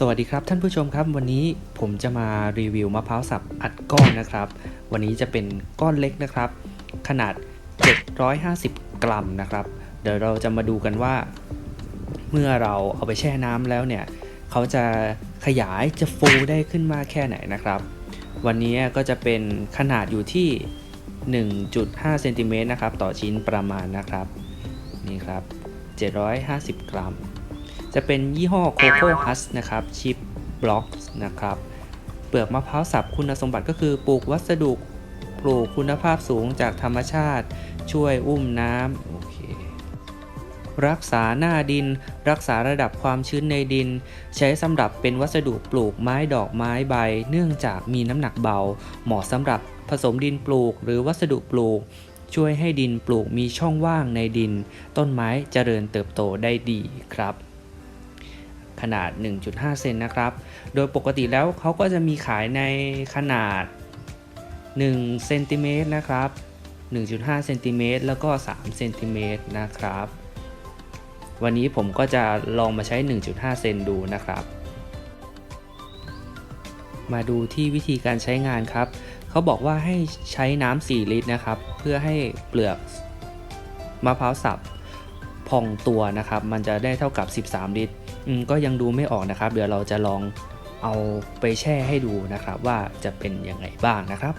สวัสดีครับท่านผู้ชมครับวันนี้ผมจะมารีวิวมะพร้าวสับอัดก้อนนะครับ วันนี้จะเป็นก้อนเล็กนะครับ ขนาด 750 กรัมนะครับ เดี๋ยวเราจะมาดูกันว่า เมื่อเราเอาไปแช่น้ำแล้วเนี่ยเขาจะขยายจะฟูได้ขึ้นมากแค่ไหนนะครับ วันนี้ก็จะเป็นขนาดอยู่ที่ 1.5เซนติเมตรนะครับต่อชิ้นประมาณนะครับนี่ครับ 750 กรัม จะเป็นยี่ห้อ Coco Hus นะครับชิปบล็อกนะครับเปลือกมะพร้าวสับคุณสมบัติก็คือปลูกวัสดุปลูกคุณภาพสูงจากธรรมชาติ ช่วยอุ้มน้ำโอเครักษาหน้าดิน รักษาระดับความชื้นในดิน ใช้สำหรับเป็นวัสดุปลูกไม้ดอกไม้ใบ เนื่องจากมีน้ำหนักเบา เหมาะสำหรับผสมดินปลูกหรือวัสดุปลูก ช่วยให้ดินปลูกมีช่องว่างในดิน ต้นไม้เจริญเติบโตได้ดีครับ ขนาด 1.5 เซนนะครับ โดยปกติแล้วเขาก็จะมีขายในขนาด1เซนติเมตรนะครับ 1.5เซนติเมตรแล้วก็3เซนติเมตรนะครับ วันนี้ผมก็จะลองมาใช้ 1.5 เซนดูนะครับ มาดูที่วิธีการใช้งานครับ เขาบอกว่าให้ใช้น้ำ4ลิตรนะครับ เพื่อให้เปลือกมะพร้าวสับพองตัวนะครับ มันจะได้เท่ากับ 13 ลิตร ก็ยังดูไม่ออกนะครับ เดี๋ยวเราจะลองเอาไปแช่ให้ดูนะครับ ว่าจะเป็นยังไงบ้างนะครับ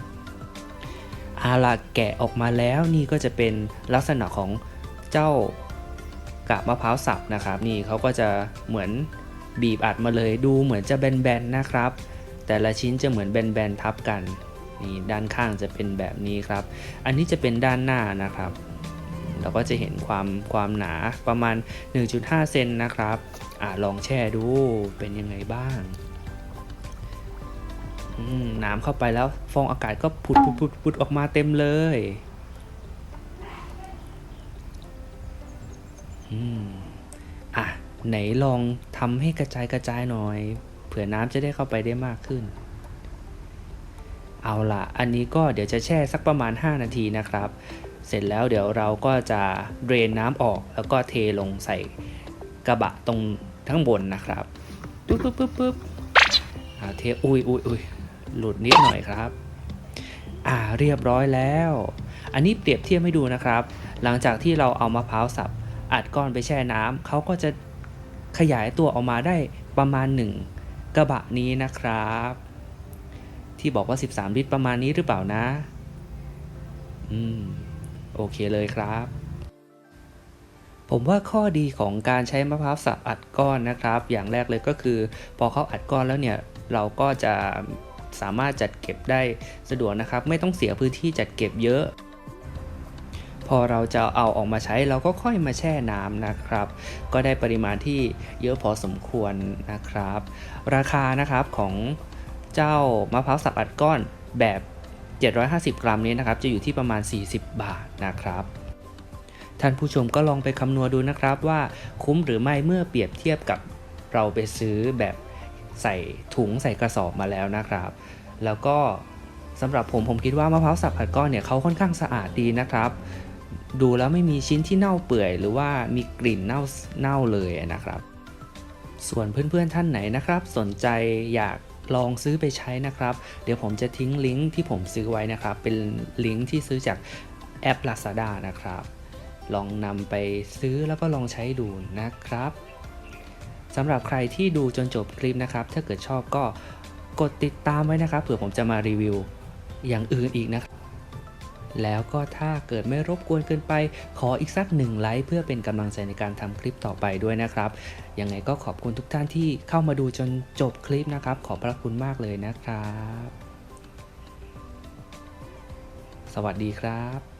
อาละแกะออกมาแล้วนี่ก็จะเป็นลักษณะของเจ้ากากมะพร้าวสับนะครับ นี่เขาก็จะเหมือนบีบอัดมาเลยดูเหมือนจะแบนๆนะครับ แต่ละชิ้นจะเหมือนแบนๆทับกันนี่ด้านข้างจะเป็นแบบนี้ครับ อันนี้จะเป็นด้านหน้านะครับ เราก็จะเห็นความความหนาประมาณ 1.5 เซนนะครับอ่าลองแช่ดูเป็นยังไงบ้างน้ำเข้าไปแล้วฟองอากาศก็พุดพุดพุดพุดออกมาเต็มเลยอืมอะไหนลองทำให้กระจายกระจายหน่อย เผื่อน้ำจะได้เข้าไปได้มากขึ้น เอาล่ะ อันนี้ก็เดี๋ยวจะแช่สักประมาณ 5 นาทีนะครับ เสร็จแล้วเดี๋ยวเราก็จะเดรนน้ำออกแล้วก็เทลงใส่กระบะตรงทั้งบนนะครับปึ๊บปึ๊บปึ๊บปึ๊บเทอุ้ยอุ้ยอุ้ยหลุดนิดหน่อยครับ อ่าเรียบร้อยแล้ว อันนี้เปรียบเทียบให้ดูนะครับ หลังจากที่เราเอามะพร้าวสับอัดก้อนไปแช่น้ำเขาก็จะขยายตัวออกมาได้ประมาณ 1 กระบะนี้นะครับ ที่บอกว่า 13 ลิตรประมาณนี้หรือเปล่านะ อืม โอเคเลยครับ ผมว่าข้อดีของการใช้มะพร้าวสับอัดก้อนนะครับ อย่างแรกเลยก็คือ พอเขาอัดก้อนแล้วเนี่ยเราก็จะสามารถจัดเก็บได้สะดวกนะครับ ไม่ต้องเสียพื้นที่จัดเก็บเยอะ พอเราจะเอาออกมาใช้เราก็ค่อยมาแช่น้ำนะครับ ก็ได้ปริมาณที่เยอะพอสมควรนะครับ ราคานะครับของเจ้ามะพร้าวสับอัดก้อนแบบ 750 กรัมนี้นะครับจะอยู่ที่ประมาณ 40 บาทนะครับท่านผู้ชมก็ลองไปคำนวณดูนะครับว่าคุ้มหรือไม่เมื่อเปรียบเทียบกับเราไปซื้อแบบใส่ถุงใส่กระสอบมาแล้วนะครับ แล้วก็สำหรับผมผมคิดว่ามะพร้าวสับผัดก้อนเนี่ยเขาค่อนข้างสะอาดดีนะครับ ดูแล้วไม่มีชิ้นที่เน่าเปื่อย หรือว่ามีกลิ่นเน่าเน่าเลยนะครับ ส่วนเพื่อนๆท่านไหนนะครับ สนใจอยาก ลองซื้อไปใช้นะครับ เดี๋ยวผมจะทิ้งลิงก์ที่ผมซื้อไว้นะครับ เป็นลิงก์ที่ซื้อจากแอป Lazada นะครับ ลองนำไปซื้อแล้วก็ลองใช้ดูนะครับสำหรับใครที่ดูจนจบคลิปนะครับ ถ้าเกิดชอบก็กดติดตามไว้นะครับเผื่อผมจะมารีวิวอย่างอื่นอีกนะครับ แล้วก็ถ้าเกิดไม่รบกวนเกินไป ขออีกสักหนึ่งไลค์เพื่อเป็นกำลังใจในการทำคลิปต่อไปด้วยนะครับยังไงก็ขอบคุณทุกท่านที่เข้ามาดูจนจบคลิปนะครับ ขอบพระคุณมากเลยนะครับ สวัสดีครับ